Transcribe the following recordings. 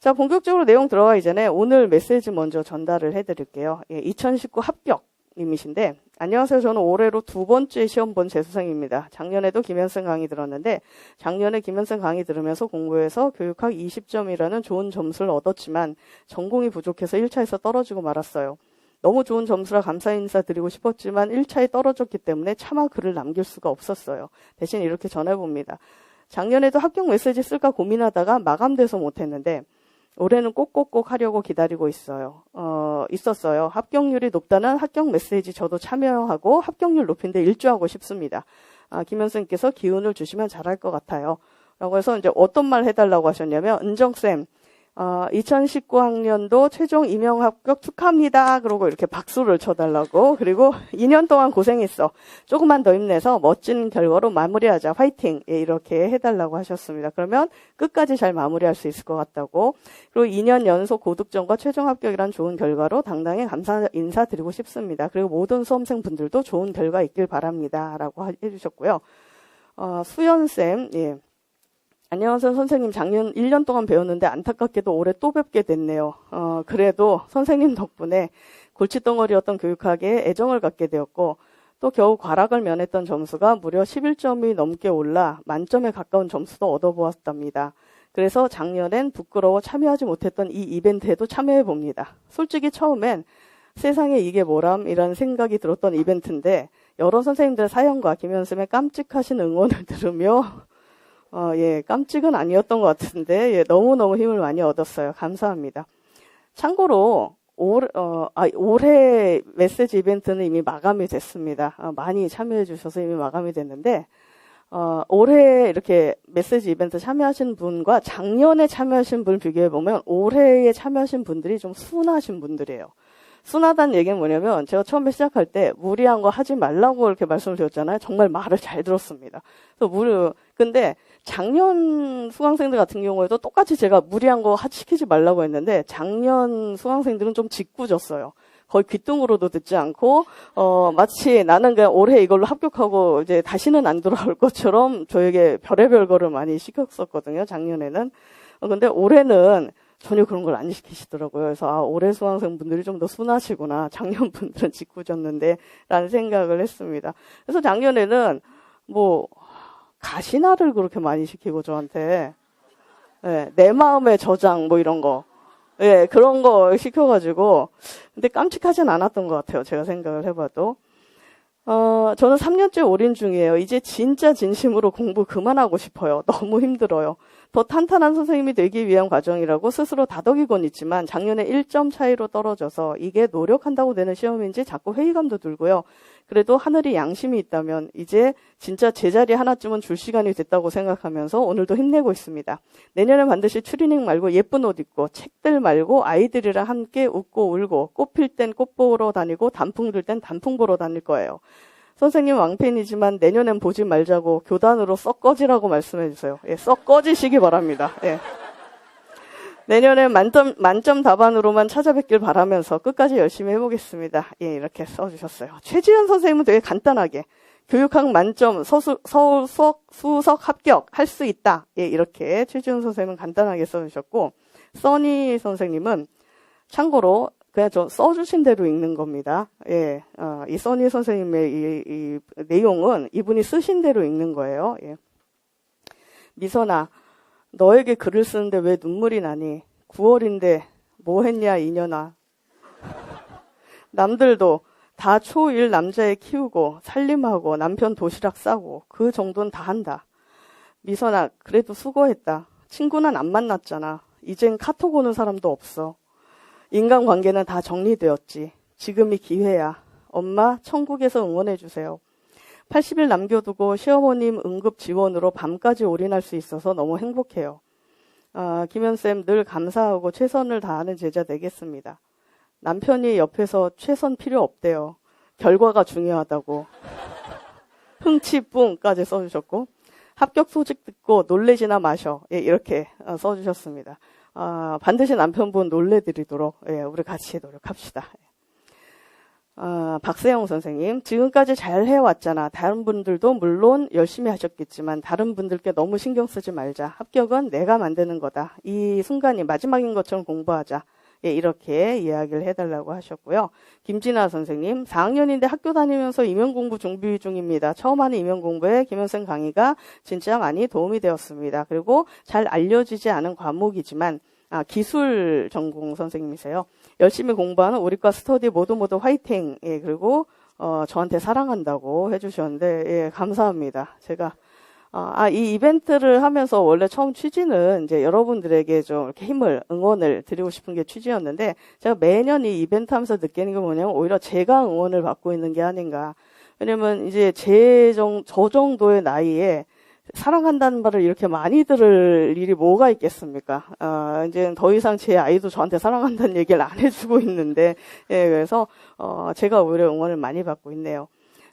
자, 본격적으로 내용 들어가기 전에 오늘 메시지 먼저 전달을 해드릴게요. 예, 2019 합격님이신데, 안녕하세요. 저는 올해로 두 번째 시험 본 재수생입니다. 작년에도 김현승 강의 들었는데, 작년에 김현승 강의 들으면서 공부해서 교육학 20점이라는 좋은 점수를 얻었지만, 전공이 부족해서 1차에서 떨어지고 말았어요. 너무 좋은 점수라 감사 인사 드리고 싶었지만 1차에 떨어졌기 때문에 차마 글을 남길 수가 없었어요. 대신 이렇게 전해봅니다. 작년에도 합격 메시지 쓸까 고민하다가 마감돼서 못했는데 올해는 꼭꼭꼭 하려고 기다리고 있어요. 어, 있었어요. 합격률이 높다는 합격 메시지 저도 참여하고 합격률 높인데 일조하고 싶습니다. 아, 김현승께서 기운을 주시면 잘할 것 같아요. 라고 해서 이제 어떤 말 해달라고 하셨냐면, 은정쌤, 어, 2019학년도 최종 임용 합격 축하합니다. 그러고 이렇게 박수를 쳐달라고. 그리고 2년 동안 고생했어. 조금만 더 힘내서 멋진 결과로 마무리하자. 화이팅! 예, 이렇게 해달라고 하셨습니다. 그러면 끝까지 잘 마무리할 수 있을 것 같다고. 그리고 2년 연속 고득점과 최종 합격이란 좋은 결과로 당당히 감사 인사드리고 싶습니다. 그리고 모든 수험생분들도 좋은 결과 있길 바랍니다. 라고 해주셨고요. 어, 수연쌤, 예. 안녕하세요, 선생님. 작년 1년 동안 배웠는데 안타깝게도 올해 또 뵙게 됐네요. 어, 그래도 선생님 덕분에 골칫덩어리였던 교육학에 애정을 갖게 되었고, 또 겨우 과락을 면했던 점수가 무려 11점이 넘게 올라 만점에 가까운 점수도 얻어보았답니다. 그래서 작년엔 부끄러워 참여하지 못했던 이 이벤트에도 참여해 봅니다. 솔직히 처음엔 세상에 이게 뭐람이라는 생각이 들었던 이벤트인데 여러 선생님들의 사연과 김현수의 깜찍하신 응원을 들으며 어, 예, 깜찍은 아니었던 것 같은데, 예, 너무너무 힘을 많이 얻었어요. 감사합니다. 참고로, 올, 어, 아, 올해 메시지 이벤트는 이미 마감이 됐습니다. 어, 많이 참여해 주셔서 이미 마감이 됐는데, 어, 올해 이렇게 메시지 이벤트 참여하신 분과 작년에 참여하신 분을 비교해 보면 올해에 참여하신 분들이 좀 순하신 분들이에요. 순하다는 얘기는 뭐냐면 제가 처음에 시작할 때 무리한 거 하지 말라고 이렇게 말씀을 드렸잖아요. 정말 말을 잘 들었습니다. 그래서 무리 근데 작년 수강생들 같은 경우에도 똑같이 제가 무리한 거 시키지 말라고 했는데 작년 수강생들은 좀 짓궂었어요. 거의 귀뚱으로도 듣지 않고 어 마치 나는 그냥 올해 이걸로 합격하고 이제 다시는 안 돌아올 것처럼 저에게 별의별 거를 많이 시켰었거든요. 작년에는. 어, 근데 올해는 전혀 그런 걸 안 시키시더라고요. 그래서 아, 올해 수강생 분들이 좀 더 순하시구나. 작년 분들은 짓궂었는데 라는 생각을 했습니다. 그래서 작년에는 뭐 가시나를 그렇게 많이 시키고 저한테 네, 내 마음의 저장 뭐 이런 거 예, 네, 그런 거 시켜가지고 근데 깜찍하진 않았던 것 같아요. 제가 생각을 해봐도 어, 저는 3년째 올인 중이에요. 이제 진짜 진심으로 공부 그만하고 싶어요. 너무 힘들어요. 더 탄탄한 선생님이 되기 위한 과정이라고 스스로 다독이곤 있지만 작년에 1점 차이로 떨어져서 이게 노력한다고 되는 시험인지 자꾸 회의감도 들고요. 그래도 하늘이 양심이 있다면 이제 진짜 제자리 하나쯤은 줄 시간이 됐다고 생각하면서 오늘도 힘내고 있습니다. 내년에 반드시 추리닝 말고 예쁜 옷 입고 책들 말고 아이들이랑 함께 웃고 울고 꽃 필 땐 꽃 보러 다니고 단풍 들 땐 단풍 보러 다닐 거예요. 선생님 왕팬이지만 내년엔 보지 말자고 교단으로 썩 꺼지라고 말씀해 주세요. 예, 썩 꺼지시기 바랍니다. 예. 내년에 만점, 만점 답안으로만 찾아뵙길 바라면서 끝까지 열심히 해보겠습니다. 예, 이렇게 써주셨어요. 최지현 선생님은 되게 간단하게 교육학 만점 서수, 서울 수석, 수석 합격 할 수 있다. 예, 이렇게 최지현 선생님은 간단하게 써주셨고 써니 선생님은 참고로 그냥 저 써주신 대로 읽는 겁니다. 예, 어, 이 써니 선생님의 이, 이, 내용은 이분이 쓰신 대로 읽는 거예요. 예. 미선아, 너에게 글을 쓰는데 왜 눈물이 나니? 9월인데 뭐 했냐 이년아. 남들도 다 초1 남자애 키우고 살림하고 남편 도시락 싸고 그 정도는 다 한다. 미선아 그래도 수고했다. 친구는 안 만났잖아. 이젠 카톡 오는 사람도 없어. 인간관계는 다 정리되었지. 지금이 기회야. 엄마 천국에서 응원해주세요. 80일 남겨두고 시어머님 응급 지원으로 밤까지 올인할 수 있어서 너무 행복해요. 아, 김현쌤 늘 감사하고 최선을 다하는 제자 되겠습니다. 남편이 옆에서 최선 필요 없대요. 결과가 중요하다고. 흥치뿡까지 써주셨고 합격 소식 듣고 놀래지나 마셔. 예, 이렇게 어, 써주셨습니다. 아, 반드시 남편분 놀래드리도록 예, 우리 같이 노력합시다. 아, 박세영 선생님, 지금까지 잘 해왔잖아. 다른 분들도 물론 열심히 하셨겠지만, 다른 분들께 너무 신경 쓰지 말자. 합격은 내가 만드는 거다. 이 순간이 마지막인 것처럼 공부하자. 예, 이렇게 이야기를 해달라고 하셨고요. 김진아 선생님, 4학년인데 학교 다니면서 임용 공부 준비 중입니다. 처음 하는 임용 공부에 김현생 강의가 진짜 많이 도움이 되었습니다. 그리고 잘 알려지지 않은 과목이지만, 아, 기술 전공 선생님이세요. 열심히 공부하는 우리과 스터디 모두 모두 화이팅. 예, 그리고, 어, 저한테 사랑한다고 해주셨는데, 예, 감사합니다. 제가, 어, 아, 이 이벤트를 하면서 원래 처음 취지는 이제 여러분들에게 좀 이렇게 힘을, 응원을 드리고 싶은 게 취지였는데, 제가 매년 이 이벤트 하면서 느끼는 게 뭐냐면, 오히려 제가 응원을 받고 있는 게 아닌가. 왜냐면 이제 제 정, 저 정도의 나이에 사랑한다는 말을 이렇게 많이 들을 일이 뭐가 있겠습니까? 아, 이제 더 이상 제 아이도 저한테 사랑한다는 얘기를 안 해주고 있는데, 예, 그래서, 어, 제가 오히려 응원을 많이 받고 있네요.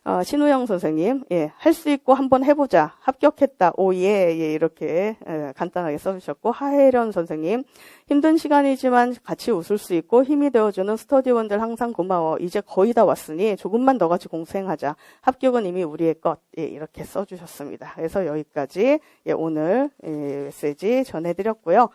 어, 신우영 선생님, 예, 할 수 있고 한번 해보자. 합격했다. 오, 예, 예, 이렇게, 예, 간단하게 써주셨고, 하혜련 선생님, 힘든 시간이지만 같이 웃을 수 있고 힘이 되어주는 스터디원들 항상 고마워. 이제 거의 다 왔으니 조금만 더 같이 공생하자. 합격은 이미 우리의 것. 예, 이렇게 써주셨습니다. 그래서 여기까지, 예, 오늘, 예, 메시지 전해드렸고요.